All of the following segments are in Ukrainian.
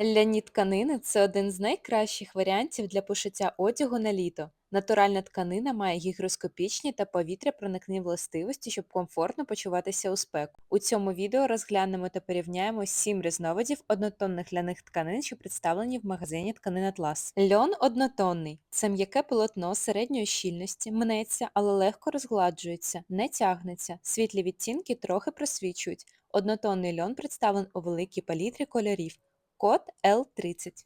Ляні тканини це один з найкращих варіантів для пошиття одягу на літо. Натуральна тканина має гігроскопічні та повітряпроникні властивості, щоб комфортно почуватися у спеку. У цьому відео розглянемо та порівняємо 7 різновидів однотонних ляних тканин, що представлені в магазині тканин Атлас. Льон однотонний це м'яке полотно середньої щільності, мнеться, але легко розгладжується, не тягнеться, світлі відтінки трохи просвічують. Однотонний льон представлений у великій палітрі кольорів. Код L30.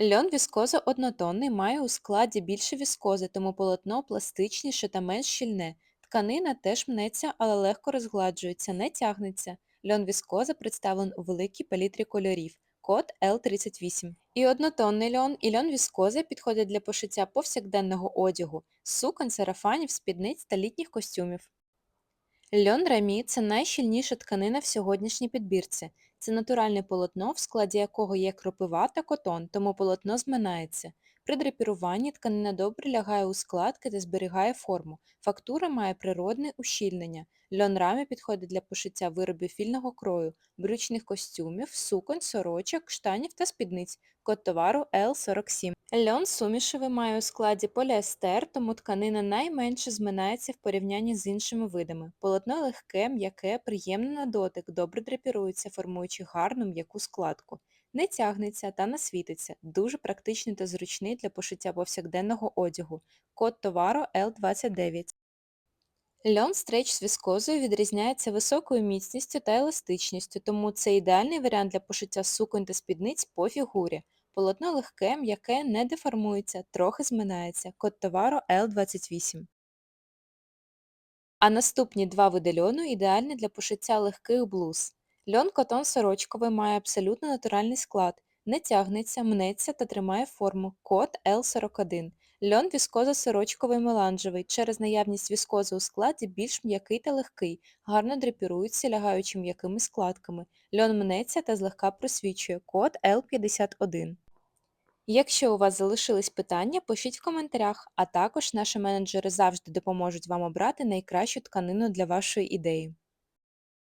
Льон віскоза однотонний має у складі більше віскози, тому полотно пластичніше та менш щільне. Тканина теж мнеться, але легко розгладжується, не тягнеться. Льон віскоза представлений у великій палітрі кольорів. Код L38. І однотонний льон, і льон віскоза підходять для пошиття повсякденного одягу, суконь, сарафанів, спідниць та літніх костюмів. Льон рамі це найщільніша тканина в сьогоднішній підбірці. Це натуральне полотно, в складі якого є кропива та котон, тому полотно зминається. При драпіруванні тканина добре лягає у складки та зберігає форму. Фактура має природне ущільнення. Льон рамі підходить для пошиття виробів фільного крою, брючних костюмів, суконь, сорочок, штанів та спідниць. Код товару L47. Льон сумішевий має у складі поліестер, тому тканина найменше зминається в порівнянні з іншими видами. Полотно легке, м'яке, приємне на дотик, добре драпірується, формуючи гарну м'яку складку. Не тягнеться та не світиться. Дуже практичний та зручний для пошиття повсякденного одягу. Код товару L29. Льон стрейч з віскозою відрізняється високою міцністю та еластичністю, тому це ідеальний варіант для пошиття суконь та спідниць по фігурі. Полотно легке, м'яке, не деформується, трохи зминається. Код товару L28. А наступні два види льону ідеальні для пошиття легких блуз. Льон котон сорочковий має абсолютно натуральний склад, не тягнеться, мнеться та тримає форму. Код L41. Льон віскозо-сорочковий меланжевий. Через наявність віскози у складі більш м'який та легкий, гарно драпірується, лягаючи м'якими складками. Льон мнеться та злегка просвічує. Код L51. Якщо у вас залишились питання, пишіть в коментарях, а також наші менеджери завжди допоможуть вам обрати найкращу тканину для вашої ідеї.